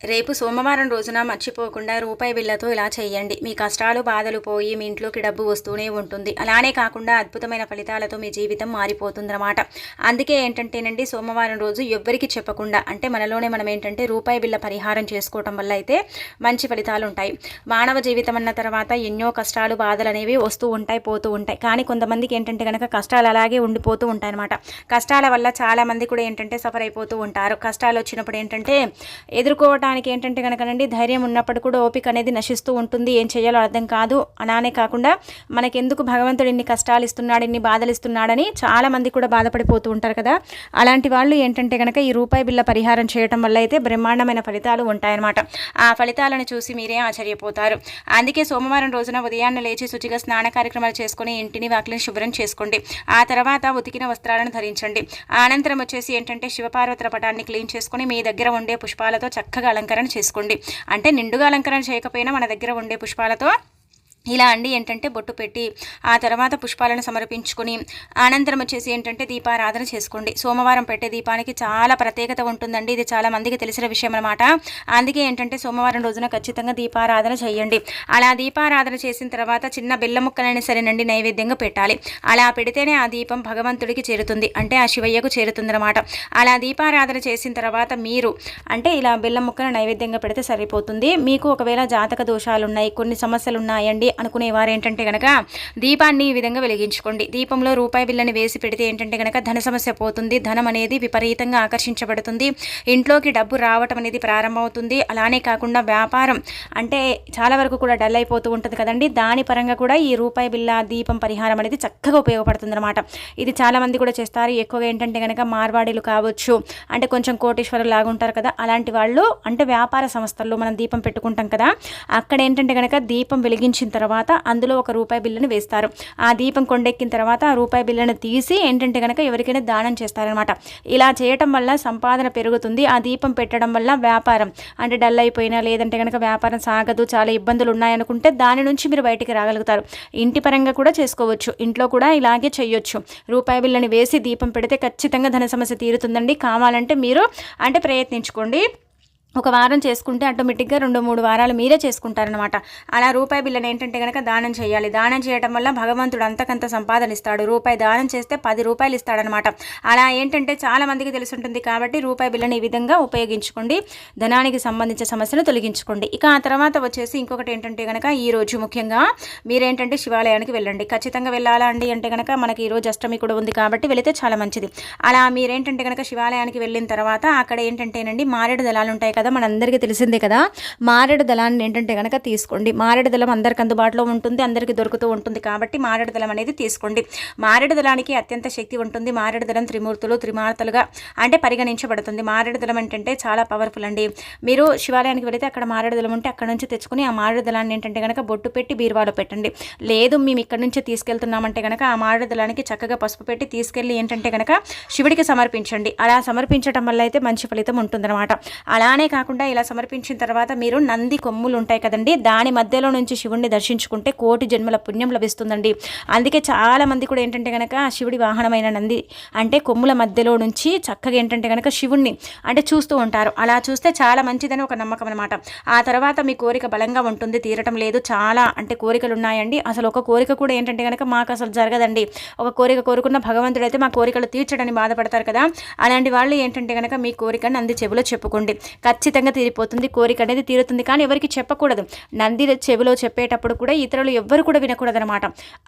రేపు సోమవారం రోజున మర్చిపోకుండా రూపాయి బిళ్ళతో ఇలా చేయండి. మీ కష్టాలు బాధలు పోయి మీ ఇంట్లోకి డబ్బు వస్తూనే ఉంటుంది. అలానే కాకుండా అద్భుతమైన ఫలితాలతో మీ జీవితం మారిపోతుందన్నమాట. అందుకే ఏంటంటేనండి సోమవారం రోజు ఎవ్వరికి చెప్పకుండా అంటే మనలోనే మనం ఏంటంటే రూపాయి బిళ్ళ పరిహారం చేసుకోవటం వల్ల అయితే మంచి ఫలితాలు ఉంటాయి మానవ జీవితం అన్న తర్వాత ఎన్నో కష్టాలు బాధలు అనేవి వస్తూ ఉంటాయి పోతూ ఉంటాయి. కానీ కొంతమందికి ఏంటంటే కనుక కష్టాలు అలాగే ఉండిపోతూ ఉంటాయి అనమాట కష్టాల వల్ల చాలామంది కూడా ఏంటంటే సఫర్ అయిపోతూ ఉంటారు. కష్టాలు వచ్చినప్పుడు ఏంటంటే ఎదుర్కోవటం ఎదుర్కోవటానికి ఏంటంటే కనుకనండి ధైర్యం ఉన్నప్పుడు కూడా ఓపిక అనేది నశిస్తూ ఉంటుంది. ఏం చేయాలో అర్థం కాదు. అలానే కాకుండా మనకెందుకు భగవంతుడు ఇన్ని కష్టాలు ఇస్తున్నాడు ఇన్ని బాధలు ఇస్తున్నాడని చాలా మంది కూడా బాధపడిపోతూ ఉంటారు కదా. అలాంటి వాళ్ళు ఏంటంటే కనుక ఈ రూపాయి బిళ్ళ పరిహారం చేయటం వల్ల అయితే బ్రహ్మాండమైన ఫలితాలు ఉంటాయన్నమాట. ఆ ఫలితాలను చూసి మీరే ఆశ్చర్యపోతారు. అందుకే సోమవారం రోజున ఉదయాన్నే లేచి శుచిగా స్నాన కార్యక్రమాలు చేసుకుని ఇంటిని వాకిలిని శుభ్రం చేసుకోండి. ఆ తర్వాత ఉతికిన వస్త్రాలను ధరించండి. అనంతరం వచ్చేసి ఏంటంటే శివపార్వతుల పటాన్ని క్లీన్ చేసుకుని మీ దగ్గర ఉండే పుష్పాలతో చక్కగా అలంకరణ చేసుకోండి. అంటే నిండుగా అలంకరణ చేయకపోయినా మన దగ్గర ఉండే పుష్పాలతో ఇలా అండి ఏంటంటే బొట్టు పెట్టి ఆ తర్వాత పుష్పాలను సమర్పించుకొని అనంతరం వచ్చేసి ఏంటంటే దీపారాధన చేసుకోండి. సోమవారం పెట్టే దీపానికి చాలా ప్రత్యేకత ఉంటుందండి. ఇది చాలా మందికి తెలిసిన విషయం అనమాట అందుకే ఏంటంటే సోమవారం రోజున ఖచ్చితంగా దీపారాధన చేయండి. అలా దీపారాధన చేసిన తర్వాత చిన్న బెల్ల ముక్కలైనా సరేనండి నైవేద్యంగా పెట్టాలి. అలా పెడితేనే ఆ దీపం భగవంతుడికి చేరుతుంది. అంటే ఆ శివయ్యకు చేరుతుంది అనమాట అలా దీపారాధన చేసిన తర్వాత మీరు అంటే ఇలా బెల్లం ముక్కను నైవేద్యంగా పెడితే సరిపోతుంది. మీకు ఒకవేళ జాతక దోషాలు ఉన్నాయి కొన్ని సమస్యలు ఉన్నాయండి అనుకునేవారు ఏంటంటే కనుక దీపాన్ని ఈ విధంగా వెలిగించుకోండి. దీపంలో రూపాయి బిల్లని వేసి పెడితే ఏంటంటే కనుక ధన సమస్య పోతుంది. ధనం అనేది విపరీతంగా ఆకర్షించబడుతుంది. ఇంట్లోకి డబ్బు రావటం అనేది ప్రారంభమవుతుంది. అలానే కాకుండా వ్యాపారం అంటే చాలా వరకు కూడా డల్ అయిపోతూ ఉంటుంది కదండి. దాని పరంగా కూడా ఈ రూపాయి బిల్ల దీపం పరిహారం అనేది చక్కగా ఉపయోగపడుతుంది అనమాట ఇది చాలా మంది కూడా చేస్తారు. ఎక్కువగా ఏంటంటే కనుక మార్వాడీలు కావచ్చు అంటే కొంచెం కోటేశ్వరులు లాగా ఉంటారు కదా అలాంటి వాళ్ళు అంటే వ్యాపార సంస్థల్లో మనం దీపం పెట్టుకుంటాం కదా అక్కడ ఏంటంటే కనుక దీపం వెలిగించిన తర్వాత తర్వాత అందులో ఒక రూపాయి బిల్లుని వేస్తారు. ఆ దీపం కొండెక్కిన తర్వాత ఆ రూపాయి బిల్లును తీసి ఏంటంటే కనుక ఎవరికైనా దానం చేస్తారనమాట ఇలా చేయటం వల్ల సంపాదన పెరుగుతుంది. ఆ దీపం పెట్టడం వల్ల వ్యాపారం అంటే డల్ అయిపోయినా లేదంటే కనుక వ్యాపారం సాగదు చాలా ఇబ్బందులు ఉన్నాయనుకుంటే దాని నుంచి మీరు బయటికి రాగలుగుతారు. ఇంటి పరంగా కూడా చేసుకోవచ్చు. ఇంట్లో కూడా ఇలాగే చేయొచ్చు. రూపాయి బిల్లని వేసి దీపం పెడితే ఖచ్చితంగా ధన సమస్య తీరుతుందండి. కావాలంటే మీరు అంటే ప్రయత్నించుకోండి. ఒక వారం చేసుకుంటే ఆటోమేటిక్గా రెండు మూడు వారాలు మీరే చేసుకుంటారనమాట అలా రూపాయి బిల్లని ఏంటంటే కనుక దానం చేయాలి. దానం చేయడం వల్ల భగవంతుడు అంతకంత సంపాదన ఇస్తాడు రూపాయి దానం చేస్తే పది రూపాయలు ఇస్తాడనమాట అలా ఏంటంటే చాలా మందికి తెలిసి ఉంటుంది కాబట్టి రూపాయి బిల్లని ఈ విధంగా ఉపయోగించుకోండి. ధనానికి సంబంధించిన సమస్యను తొలగించుకోండి. ఇక ఆ తర్వాత వచ్చేసి ఇంకొకటి ఏంటంటే కనుక ఈరోజు ముఖ్యంగా మీరేంటంటే శివాలయానికి వెళ్ళండి. ఖచ్చితంగా వెళ్ళాలా అండి అంటే కనుక మనకి ఈ రోజు అష్టమి కూడా ఉంది కాబట్టి వెళితే చాలా మంచిది. అలా మీరేంటంటే కనుక శివాలయానికి వెళ్ళిన తర్వాత అక్కడ ఏంటంటేనండి మారేడు దళాలు ఉంటాయి కదా మనందరికీ తెలిసిందే కదా. మారేడు దళాన్ని ఏంటంటే కనుక తీసుకోండి. మారేడు దళం అందరికి అందుబాటులో ఉంటుంది అందరికీ దొరుకుతూ ఉంటుంది కాబట్టి మారేడు దళం అనేది తీసుకోండి. మారేడు దళానికి అత్యంత శక్తి ఉంటుంది. మారేడు దళం త్రిమూర్తులు త్రిమార్తలుగా అంటే పరిగణించబడుతుంది. మారేడు దళం ఏంటంటే చాలా పవర్ఫుల్ అండి. మీరు శివాలయానికి వెళితే అక్కడ మారేడు దళం ఉంటే అక్కడ నుంచి తెచ్చుకుని ఆ మారేడు దళాన్ని ఏంటంటే కనుక బొట్టు పెట్టి బీరువాలో పెట్టండి. లేదు మేము ఇక్కడ నుంచి తీసుకెళ్తున్నామంటే కనుక ఆ మారేడు దళానికి చక్కగా పసుపు పెట్టి తీసుకెళ్ళి ఏంటంటే కనుక శివుడికి సమర్పించండి. అలా సమర్పించడం వల్ల అయితే మంచి ఫలితం ఉంటుందన్నమాట. అలానే కాకుండా ఇలా సమర్పించిన తర్వాత మీరు నంది కొమ్ములు ఉంటాయి కదండి దాని మధ్యలో నుంచి శివుణ్ణి దర్శించుకుంటే కోటి జన్మల పుణ్యం లభిస్తుందండి. అందుకే చాలా మంది కూడా ఏంటంటే కనుక శివుడి వాహనమైన నంది అంటే కొమ్ముల మధ్యలో నుంచి చక్కగా ఏంటంటే కనుక శివుణ్ణి అంటే చూస్తూ ఉంటారు. అలా చూస్తే చాలా మంచిదని ఒక నమ్మకం అనమాట ఆ తర్వాత మీ కోరిక బలంగా ఉంటుంది తీరటం లేదు చాలా అంటే కోరికలు ఉన్నాయండి అసలు ఒక కోరిక కూడా ఏంటంటే కనుక మాకు అసలు జరగదండి. ఒక కోరిక కోరుకున్న భగవంతుడు అయితే మా కోరికలు తీర్చడని బాధపడతారు కదా. అలాంటి వాళ్ళు ఏంటంటే కనుక మీ కోరికను నంది చెవిలో చెప్పుకోండి. ఖచ్చితంగా తీరిపోతుంది కోరిక అనేది తీరుతుంది. కానీ ఎవరికి చెప్పకూడదు. నంది చెవిలో చెప్పేటప్పుడు కూడా ఇతరులు ఎవ్వరు కూడా వినకూడదు అనమాట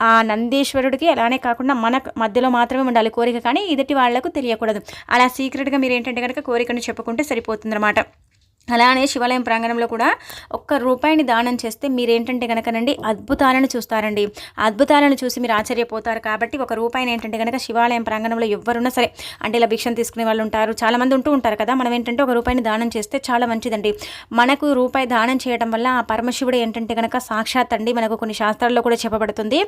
ఆ నందీశ్వరుడికి అలానే కాకుండా మన మధ్యలో మాత్రమే ఉండాలి కోరిక. కానీ ఎదుటి వాళ్ళకు తెలియకూడదు. అలా సీక్రెట్గా మీరు ఏంటంటే కనుక కోరికను చెప్పుకుంటే సరిపోతుంది అనమాట అలానే శివాలయం ప్రాంగణంలో కూడా ఒక్క రూపాయిని దానం చేస్తే మీరేంటంటే కనుకనండి అద్భుతాలను చూస్తారండి. అద్భుతాలను చూసి మీరు ఆశ్చర్యపోతారు. కాబట్టి ఒక రూపాయిని ఏంటంటే కనుక శివాలయం ప్రాంగణంలో ఎవరున్నా సరే అంటే ఇలా భిక్షం తీసుకునే వాళ్ళు ఉంటారు చాలామంది ఉంటూ ఉంటారు కదా మనం ఏంటంటే ఒక రూపాయిని దానం చేస్తే చాలా మంచిదండి. మనకు రూపాయి దానం చేయడం వల్ల ఆ పరమశివుడు ఏంటంటే కనుక సాక్షాత్ అండి మనకు కొన్ని శాస్త్రాల్లో కూడా చెప్పబడుతుంది.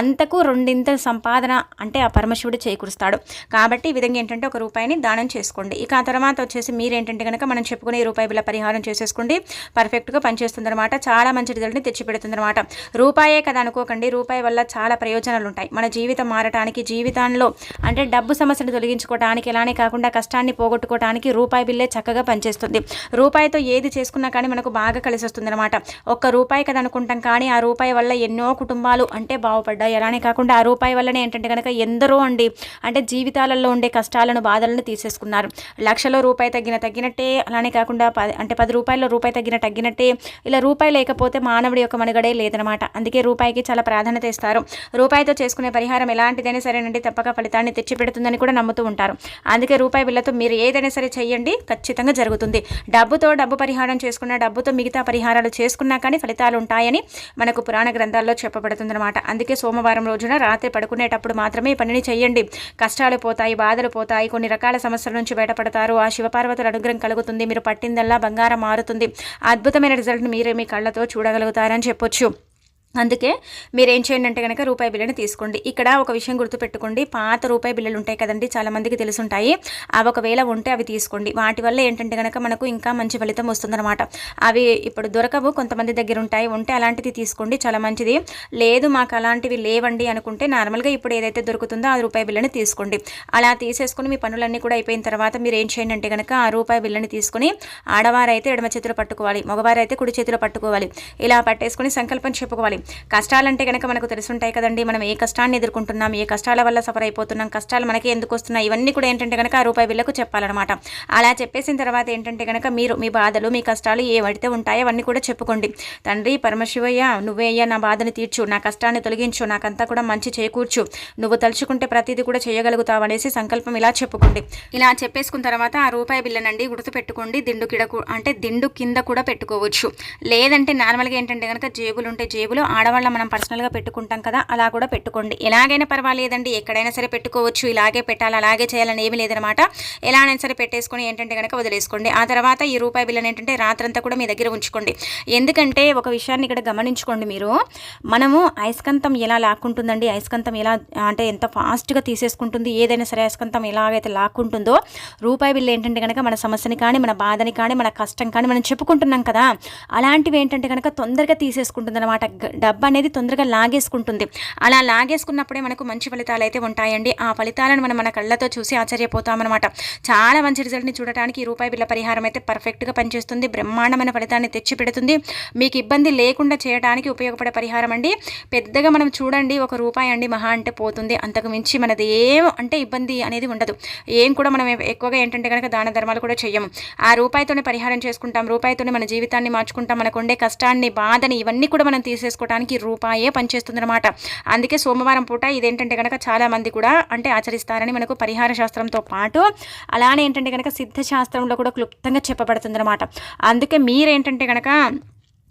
అంతకు రెండింత సంపాదన అంటే ఆ పరమశివుడు చేకూరుస్తాడు. కాబట్టి ఈ విధంగా ఏంటంటే ఒక రూపాయిని దానం చేసుకోండి. ఇక ఆ తర్వాత వచ్చేసి మీరేంటంటే కనుక మనం చెప్పుకునే రూపాయి బిళ్ళ పరిహారం చేసేసుకోండి. పర్ఫెక్ట్గా పనిచేస్తుంది అనమాట చాలా మంచి రిజల్ట్ని తెచ్చిపెడుతుంది అనమాట రూపాయే కదా అనుకోకండి. రూపాయి వల్ల చాలా ప్రయోజనాలు ఉంటాయి మన జీవితం మారటానికి జీవితంలో అంటే డబ్బు సమస్యను తొలగించుకోవడానికి ఎలానే కాకుండా కష్టాన్ని పోగొట్టుకోవడానికి రూపాయి బిల్లే చక్కగా పనిచేస్తుంది. రూపాయితో ఏది చేసుకున్నా కానీ మనకు బాగా కలిసి వస్తుంది అనమాట ఒక్క రూపాయి కదా అనుకుంటాం కానీ ఆ రూపాయి వల్ల ఎన్నో కుటుంబాలు అంటే బాగుపడ్డాయి. అలానే కాకుండా ఆ రూపాయి వల్లనే ఏంటంటే కనుక ఎందరో అండి అంటే జీవితాలలో ఉండే కష్టాలను బాధలను తీసేసుకున్నారు. లక్షలో రూపాయి తగ్గిన తగ్గినట్టే అలానే కాకుండా పది అంటే పది రూపాయల్లో రూపాయి తగ్గిన తగ్గినట్టే ఇలా రూపాయి లేకపోతే మానవుడి యొక్క మనుగడే లేదనమాట. అందుకే రూపాయికి చాలా ప్రాధాన్యత ఇస్తారు. రూపాయితో చేసుకునే పరిహారం ఎలాంటిదైనా సరేనండి తప్పక ఫలితాన్ని తెచ్చిపెడుతుందని కూడా నమ్ముతూ ఉంటారు. అందుకే రూపాయి బిల్లతో మీరు ఏదైనా సరే చెయ్యండి ఖచ్చితంగా జరుగుతుంది. డబ్బుతో డబ్బు పరిహారం చేసుకున్న డబ్బుతో మిగతా పరిహారాలు చేసుకున్నా కానీ ఫలితాలు ఉంటాయని మనకు పురాణ గ్రంథాల్లో చెప్పబడుతుందన్నమాట అందుకే సోమవారం రోజున రాత్రి పడుకునేటప్పుడు మాత్రమే పనిని చెయ్యండి. కష్టాలు పోతాయి బాధలు పోతాయి కొన్ని రకాల సమస్యల నుంచి బయటపడతారు. ఆ శివపార్వతుల అనుగ్రహం కలుగుతుంది. మీరు పట్టిందల్లా బంగారం మారుతుంది. అద్భుతమైన రిజల్ట్ని మీరే మీ కళ్ళతో చూడగలుగుతారని చెప్పొచ్చు. అందుకే మీరు ఏం చేయండి అంటే కనుక రూపాయి బిల్లుని తీసుకోండి. ఇక్కడ ఒక విషయం గుర్తుపెట్టుకోండి. పాత రూపాయి బిల్లులు ఉంటాయి కదండి చాలామందికి తెలుసుంటాయి. అవి ఒకవేళ ఉంటే అవి తీసుకోండి. వాటి వల్ల ఏంటంటే కనుక మనకు ఇంకా మంచి ఫలితం వస్తుందన్నమాట. అవి ఇప్పుడు దొరకవు కొంతమంది దగ్గర ఉంటాయి. ఉంటే అలాంటిది తీసుకోండి చాలా మంచిది. లేదు మాకు అలాంటివి లేవండి అనుకుంటే నార్మల్గా ఇప్పుడు ఏదైతే దొరుకుతుందో ఆ రూపాయి బిల్లుని తీసుకోండి. అలా తీసేసుకుని మీ పనులన్నీ కూడా అయిపోయిన తర్వాత మీరు ఏం చేయండి అంటే కనుక ఆ రూపాయి బిల్లుని తీసుకుని ఆడవారైతే ఎడమ చేతిలో పట్టుకోవాలి మగవారైతే కుడి చేతిలో పట్టుకోవాలి. ఇలా పట్టేసుకుని సంకల్పం చెప్పుకోవాలి. కష్టాలంటే కనుక మనకు తెలుసుంటాయి కదండి. మనం ఏ కష్టాన్ని ఎదుర్కొంటున్నాం ఏ కష్టాల వల్ల సఫర్ అయిపోతున్నాం కష్టాలు మనకి ఎందుకు వస్తున్నాయి ఇవన్నీ కూడా ఏంటంటే కనుక ఆ రూపాయి బిల్లకు చెప్పాలన్నమాట. అలా చెప్పేసిన తర్వాత ఏంటంటే కనుక మీరు మీ బాధలు మీ కష్టాలు ఏవైతే ఉంటాయో అవన్నీ కూడా చెప్పుకోండి. తండ్రి పరమశివయ్య నువ్వే అయ్యా నా బాధని తీర్చు నా కష్టాన్ని తొలగించు నాకంతా కూడా మంచి చేకూర్చు. నువ్వు తలుచుకుంటే ప్రతిదీ కూడా చేయగలుగుతావు అనేసి సంకల్పం ఇలా చెప్పుకోండి. ఇలా చెప్పేసుకున్న తర్వాత ఆ రూపాయి బిల్లనండి గుర్తు పెట్టుకోండి దిండు కిడకు అంటే దిండు కింద కూడా పెట్టుకోవచ్చు. లేదంటే నార్మల్గా ఏంటంటే కనుక జేబులు ఉంటే జేబులు ఆడవాళ్ళ మనం పర్సనల్గా పెట్టుకుంటాం కదా అలా కూడా పెట్టుకోండి. ఎలాగైనా పర్వాలేదండి ఎక్కడైనా సరే పెట్టుకోవచ్చు ఇలాగే పెట్టాలి అలాగే చేయాలని ఏమీ లేదనమాట ఎలాగైనా సరే పెట్టేసుకొని ఏంటంటే కనుక వదిలేసుకోండి. ఆ తర్వాత ఈ రూపాయి బిల్లని ఏంటంటే రాత్రంతా కూడా మీ దగ్గర ఉంచుకోండి. ఎందుకంటే ఒక విషయాన్ని ఇక్కడ గమనించుకోండి మీరు. మనము అయస్కంతం ఎలా లాక్కుంటుందండి అయస్కంతం ఎలా అంటే ఎంత ఫాస్ట్గా తీసేసుకుంటుంది ఏదైనా సరే అయస్కంతం ఎలాగైతే లాక్కుంటుందో రూపాయి బిల్లు ఏంటంటే కనుక మన సమస్యని కానీ మన బాధని కానీ మన కష్టం కానీ మనం చెప్పుకుంటున్నాం కదా అలాంటివి ఏంటంటే కనుక తొందరగా తీసేసుకుంటుంది అనమాట డబ్బు అనేది తొందరగా లాగేసుకుంటుంది. అలా లాగేసుకున్నప్పుడే మనకు మంచి ఫలితాలు అయితే ఉంటాయండి. ఆ ఫలితాలను మనం మన కళ్ళతో చూసి ఆశ్చర్యపోతామన్నమాట. చాలా మంచి రిజల్ట్ని చూడటానికి ఈ రూపాయి బిల్ల పరిహారం అయితే పర్ఫెక్ట్గా పనిచేస్తుంది. బ్రహ్మాండమైన ఫలితాన్ని తెచ్చి పెడుతుంది. మీకు ఇబ్బంది లేకుండా చేయడానికి ఉపయోగపడే పరిహారం అండి. పెద్దగా మనం చూడండి ఒక రూపాయి అండి మహా అంటే పోతుంది. అంతకు మించి మనది ఏం అంటే ఇబ్బంది అనేది ఉండదు. ఏం కూడా మనం ఎక్కువగా ఏంటంటే కనుక దాన ధర్మాలు కూడా చెయ్యము. ఆ రూపాయితోనే పరిహారం చేసుకుంటాం రూపాయితోనే మన జీవితాన్ని మార్చుకుంటాం మనకు ఉండే కష్టాన్ని బాధని ఇవన్నీ కూడా మనం తీసేసుకోవడానికి రూపాయే పనిచేస్తుందన్నమాట. అందుకే సోమవారం పూట ఇదేంటంటే కనుక చాలామంది కూడా అంటే ఆచరిస్తారని మనకు పరిహార శాస్త్రంతో పాటు అలానే ఏంటంటే కనుక సిద్ధశాస్త్రంలో కూడా క్లుప్తంగా చెప్పబడుతుందన్నమాట. అందుకే మీరేంటంటే కనుక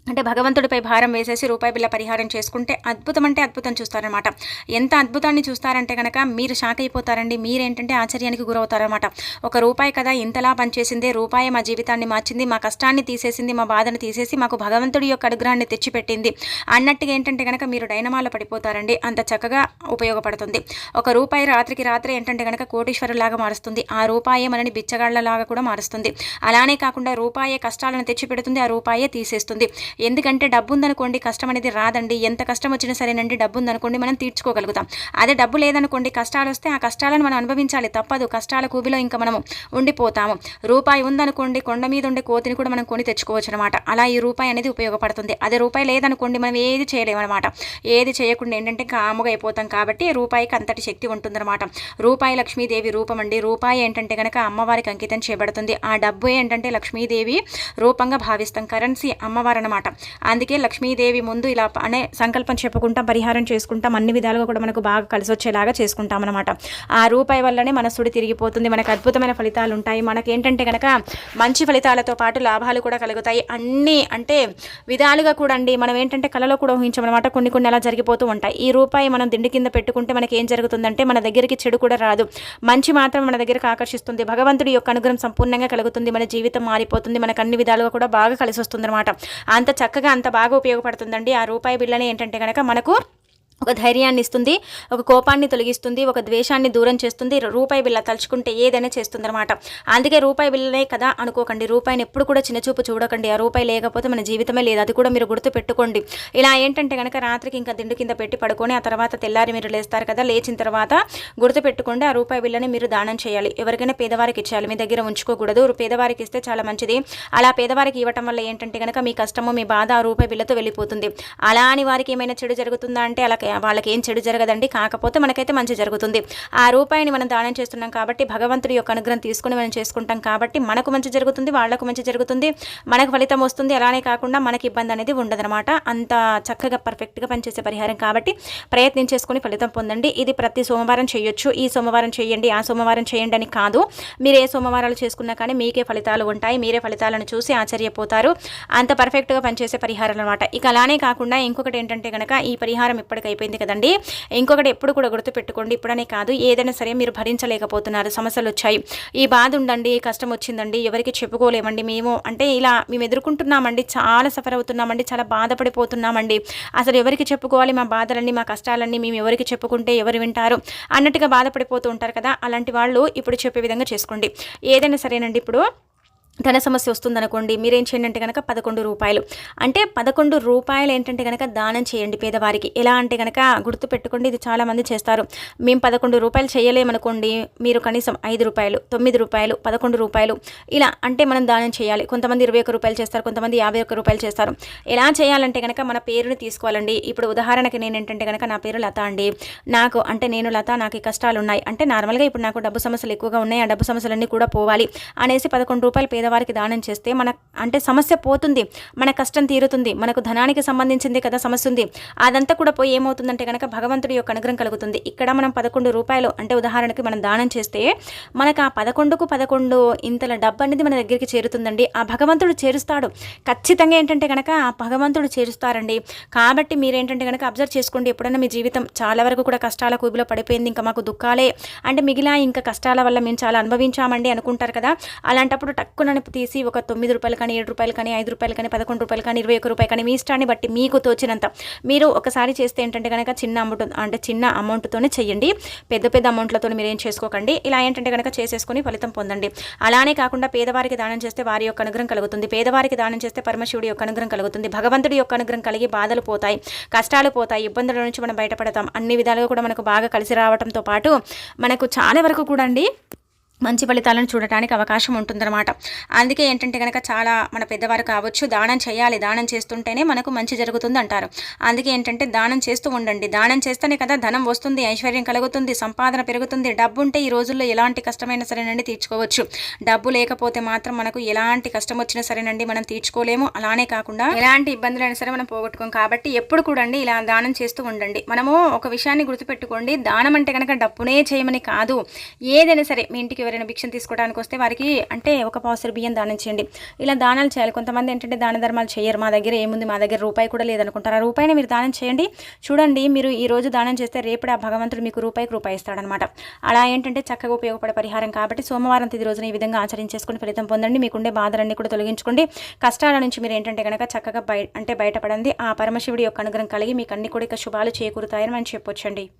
అంటే భగవంతుడిపై భారం వేసేసి రూపాయి బిల్ల పరిహారం చేసుకుంటే అద్భుతం అంటే అద్భుతం చూస్తారనమాట ఎంత అద్భుతాన్ని చూస్తారంటే కనుక మీరు షాక్ అయిపోతారండి మీరేంటంటే ఆశ్చర్యానికి గురవుతారనమాట ఒక రూపాయి కదా ఇంతలా పనిచేసిందే రూపాయి మా జీవితాన్ని మార్చింది మా కష్టాన్ని తీసేసింది మా బాధను తీసేసి మాకు భగవంతుడి యొక్క అనుగ్రహాన్ని తెచ్చిపెట్టింది అన్నట్టుగా ఏంటంటే కనుక మీరు డైనమాలో పడిపోతారండి అంత చక్కగా ఉపయోగపడుతుంది. ఒక రూపాయి రాత్రికి రాత్రి ఏంటంటే కనుక కోటీశ్వరులాగా మారుస్తుంది ఆ రూపాయే మనని బిచ్చగాళ్ళలాగా కూడా మారుస్తుంది. అలానే కాకుండా రూపాయే కష్టాలను తెచ్చిపెడుతుంది ఆ రూపాయే తీసేస్తుంది. ఎందుకంటే డబ్బు ఉందనుకోండి కష్టం అనేది రాదండి. ఎంత కష్టం వచ్చినా సరేనండి డబ్బు ఉందనుకోండి మనం తీర్చుకోగలుగుతాం. అదే డబ్బు లేదనుకోండి కష్టాలు వస్తే ఆ కష్టాలను మనం అనుభవించాలి తప్పదు. కష్టాల కూబిలో ఇంకా మనము ఉండిపోతాము. రూపాయి ఉందనుకోండి కొండ మీద ఉండే కోతిని కూడా మనం కొని తెచ్చుకోవచ్చు అనమాట అలా ఈ రూపాయి అనేది ఉపయోగపడుతుంది. అదే రూపాయి లేదనుకోండి మనం ఏది చేయలేమన్నమాట ఏది చేయకుండా ఏంటంటే కాముగా అయిపోతాం కాబట్టి రూపాయికి అంతటి శక్తి ఉంటుందన్నమాట రూపాయి లక్ష్మీదేవి రూపం అండి రూపాయి ఏంటంటే కనుక అమ్మవారికి అంకితం చేయబడుతుంది. ఆ డబ్బు ఏంటంటే లక్ష్మీదేవి రూపంగా భావిస్తాం. కరెన్సీ అమ్మవారు అనమాట అందుకే లక్ష్మీదేవి ముందు ఇలా అనే సంకల్పం చెప్పుకుంటాం పరిహారం చేసుకుంటాం అన్ని విధాలుగా కూడా మనకు బాగా కలిసి వచ్చేలాగా చేసుకుంటాం అనమాట ఆ రూపాయి వల్లనే మనస్సుడి తిరిగిపోతుంది మనకు అద్భుతమైన ఫలితాలు ఉంటాయి. మనకేంటంటే కనుక మంచి ఫలితాలతో పాటు లాభాలు కూడా కలుగుతాయి. అన్నీ అంటే విధాలుగా కూడా అండి మనం ఏంటంటే కళలో కూడా ఊహించమన్నమాట కొన్ని కొన్ని అలా జరిగిపోతూ ఉంటాయి. ఈ రూపాయి మనం దిండు కింద పెట్టుకుంటే మనకి ఏం జరుగుతుందంటే మన దగ్గరికి చెడు కూడా రాదు. మంచి మాత్రం మన దగ్గరకు ఆకర్షిస్తుంది. భగవంతుడి యొక్క అనుగ్రహం సంపూర్ణంగా కలుగుతుంది మన జీవితం మారిపోతుంది మనకు అన్ని విధాలుగా కూడా బాగా కలిసి వస్తుంది అనమాట అంత చక్కగా అంత బాగా ఉపయోగపడుతుందండి. ఆ రూపాయి బిళ్ళని ఏంటంటే కనుక మనకు ఒక ధైర్యాన్ని ఇస్తుంది ఒక కోపాన్ని తొలగిస్తుంది ఒక ద్వేషాన్ని దూరం చేస్తుంది రూపాయి బిల్ల తలుచుకుంటే ఏదైనా చేస్తుంది అనమాట అందుకే రూపాయి బిల్లనే కదా అనుకోకండి. రూపాయిని ఎప్పుడు కూడా చిన్నచూపు చూడకండి. ఆ రూపాయి లేకపోతే మన జీవితమే లేదు. అది కూడా మీరు గుర్తు పెట్టుకోండి ఇలా ఏంటంటే కనుక రాత్రికి ఇంకా దిండు కింద పెట్టి పడుకొని ఆ తర్వాత తెల్లారి మీరు లేస్తారు కదా లేచిన తర్వాత గుర్తు పెట్టుకోండి ఆ రూపాయి బిల్లని మీరు దానం చేయాలి. ఎవరికైనా పేదవారికి ఇచ్చేయాలి. మీ దగ్గర ఉంచుకోకూడదు. పేదవారికి ఇస్తే చాలా మంచిది. అలా పేదవారికి ఇవ్వటం వల్ల ఏంటంటే కనుక మీ కష్టము మీ బాధ ఆ రూపాయి బిల్లతో వెళ్ళిపోతుంది. అలా అని వారికి ఏమైనా చెడు జరుగుతుందా అంటే అలా వాళ్ళకి ఏం చెడు జరగదండి. కాకపోతే మనకైతే మంచి జరుగుతుంది. ఆ రూపాయిని మనం దానం చేస్తున్నాం కాబట్టి భగవంతుడి యొక్క అనుగ్రహం తీసుకుని మనం చేసుకుంటాం కాబట్టి మనకు మంచి జరుగుతుంది వాళ్ళకు మంచి జరుగుతుంది. మనకు ఫలితం వస్తుంది. అలానే కాకుండా మనకి ఇబ్బంది అనేది ఉండదనమాట అంత చక్కగా పర్ఫెక్ట్గా పనిచేసే పరిహారం కాబట్టి ప్రయత్నం చేసుకుని ఫలితం పొందండి. ఇది ప్రతి సోమవారం చేయొచ్చు. ఈ సోమవారం చేయండి ఆ సోమవారం చేయండి అని కాదు. మీరు ఏ సోమవారాలు చేసుకున్నా కానీ మీకే ఫలితాలు ఉంటాయి. మీరే ఫలితాలను చూసి ఆశ్చర్యపోతారు. అంత పర్ఫెక్ట్గా పనిచేసే పరిహారం అనమాట ఇక అలానే కాకుండా ఇంకొకటి ఏంటంటే కనుక ఈ పరిహారం అయిపోయింది కదండి. ఇంకొకటి ఎప్పుడు కూడా గుర్తుపెట్టుకోండి ఇప్పుడనే కాదు ఏదైనా సరే మీరు భరించలేకపోతున్నారు సమస్యలు వచ్చాయి. ఈ బాధ ఉండండి కష్టం వచ్చిందండి ఎవరికి చెప్పుకోలేమండి మేము. అంటే ఇలా మేము ఎదుర్కొంటున్నామండి చాలా సఫర్ అవుతున్నామండి చాలా బాధపడిపోతున్నామండి. అసలు ఎవరికి చెప్పుకోవాలి మా బాధలన్నీ మా కష్టాలన్నీ మేము ఎవరికి చెప్పుకుంటే ఎవరు వింటారు అన్నట్టుగా బాధపడిపోతూ ఉంటారు కదా అలాంటి వాళ్ళు ఇప్పుడు చెప్పే విధంగా చేసుకోండి. ఏదైనా సరేనండి ఇప్పుడు ధన సమస్య వస్తుందనుకోండి మీరేం చేయండి అంటే కనుక పదకొండు రూపాయలు. అంటే పదకొండు రూపాయలు ఏంటంటే కనుక దానం చేయండి పేదవారికి. ఎలా అంటే కనుక గుర్తు పెట్టుకోండి ఇది చాలామంది చేస్తారు. మేము పదకొండు రూపాయలు చేయలేమనుకోండి మీరు కనీసం ఐదు రూపాయలు తొమ్మిది రూపాయలు పదకొండు రూపాయలు ఇలా అంటే మనం దానం చేయాలి. కొంతమంది ఇరవై ఒక్క రూపాయలు చేస్తారు కొంతమంది యాభై ఒక్క రూపాయలు చేస్తారు. ఎలా చేయాలంటే కనుక మన పేరుని తీసుకోవాలండి. ఇప్పుడు ఉదాహరణకి నేను ఏంటంటే కనుక నా పేరు లత అండి. నాకు అంటే నేను లత నాకు ఈ కష్టాలు ఉన్నాయి అంటే నార్మల్గా ఇప్పుడు నాకు డబ్బు సమస్యలు ఎక్కువగా ఉన్నాయి ఆ డబ్బు సమస్యలన్నీ కూడా పోవాలి అనేసి పదకొండు రూపాయలు పేద పేదవారికి దానం చేస్తే మన అంటే సమస్య పోతుంది మన కష్టం తీరుతుంది మనకు ధనానికి సంబంధించింది కదా సమస్య ఉంది అదంతా కూడా పోయి ఏమవుతుందంటే కనుక భగవంతుడి యొక్క అనుగ్రహం కలుగుతుంది. ఇక్కడ మనం పదకొండు రూపాయలు అంటే ఉదాహరణకి మనం దానం చేస్తే మనకు ఆ పదకొండుకు పదకొండు ఇంతల డబ్బు అనేది మన దగ్గరికి చేరుతుందండి. ఆ భగవంతుడు చేరుస్తాడు. ఖచ్చితంగా ఏంటంటే కనుక ఆ భగవంతుడు చేరుస్తారండి. కాబట్టి మీరేంటంటే కనుక అబ్జర్వ్ చేసుకోండి. ఎప్పుడైనా మీ జీవితం చాలా వరకు కూడా కష్టాల కూబిలో పడిపోయింది. ఇంకా మాకు దుఃఖాలే. అంటే మిగిలిన ఇంకా కష్టాల వల్ల మేము చాలా అనుభవించామండి అనుకుంటారు కదా. అలాంటప్పుడు టక్కున రూపాయలను తీసి ఒక తొమ్మిది రూపాయలు కానీ ఏడు రూపాయలు కానీ ఐదు రూపాయలు కానీ పదకొండు రూపాయలు కానీ ఇరవై ఒక్క కానీ మీ ఇష్టాన్ని బట్టి మీకు తోచినంత. మీరు ఒకసారి చేస్తే ఏంటంటే కనుక చిన్న అమౌంట్ అంటే చిన్న అమౌంట్తోనే చేయండి పెద్ద పెద్ద అమౌంట్లతో మీరు ఏం చేసుకోకండి. ఇలా ఏంటంటే కనుక చేసేసుకొని ఫలితం పొందండి. అలానే కాకుండా పేదవారికి దానం చేస్తే వారి యొక్క అనుగ్రహం కలుగుతుంది. పేదవారికి దానం చేస్తే పరమశివుడి యొక్క అనుగ్రహం కలుగుతుంది. భగవంతుడి యొక్క అనుగ్రహం కలిగి బాధలు పోతాయి కష్టాలు పోతాయి ఇబ్బందుల నుంచి మనం బయటపడతాం. అన్ని విధాలుగా కూడా మనకు బాగా కలిసి రావడంతో పాటు మనకు చాలా వరకు కూడా అండి మంచి ఫలితాలను చూడటానికి అవకాశం ఉంటుందన్నమాట. అందుకే ఏంటంటే కనుక చాలా మన పెద్దవారు కావచ్చు దానం చేయాలి దానం చేస్తుంటేనే మనకు మంచి జరుగుతుంది అంటారు అందుకే ఏంటంటే దానం చేస్తూ ఉండండి. దానం చేస్తేనే కదా ధనం వస్తుంది ఐశ్వర్యం కలుగుతుంది సంపాదన పెరుగుతుంది. డబ్బు ఉంటే ఈ రోజుల్లో ఎలాంటి కష్టమైనా సరేనండి తీర్చుకోవచ్చు. డబ్బు లేకపోతే మాత్రం మనకు ఎలాంటి కష్టం వచ్చినా సరేనండి మనం తీర్చుకోలేము. అలానే కాకుండా ఎలాంటి ఇబ్బందులైనా సరే మనం పోగొట్టుకోం. కాబట్టి ఎప్పుడు కూడా ఇలా దానం చేస్తూ ఉండండి. మనము ఒక విషయాన్ని గుర్తుపెట్టుకోండి. దానం అంటే కనుక డబ్బునే చేయమని కాదు. ఏదైనా సరే మీ ఇంటికి ఎవరైనా భిక్షను తీసుకోవడానికి వస్తే వారికి అంటే ఒక పాసరు బియ్యం దానం చేయండి. ఇలా దానాలు చేయాలి. కొంతమంది ఏంటంటే దాన ధర్మాలు చేయరు. మా దగ్గర ఏముంది? మా దగ్గర రూపాయి కూడా లేదనుకుంటారు. ఆ రూపాయిని మీరు దానం చేయండి. చూడండి మీరు ఈ రోజు దానం చేస్తే రేపటి ఆ భగవంతుడు మీకు రూపాయికి రూపాయి ఇస్తాడనమాట. అలా ఏంటంటే చక్కగా ఉపయోగపడే పరిహారం కాబట్టి సోమవారం తిది రోజున ఈ విధంగా ఆచరించేసుకుని ఫలితం పొందండి. మీకుండే బాధలన్నీ కూడా తొలగించుకోండి. కష్టాల నుంచి మీరు ఏంటంటే కనుక చక్కగా బయ అంటే బయటపడండి. ఆ పరమశివుడి యొక్క అనుగ్రహం కలిగి మీకు అన్ని కూడా శుభాలు చేకూరుతాయని మనం చెప్పొచ్చండి.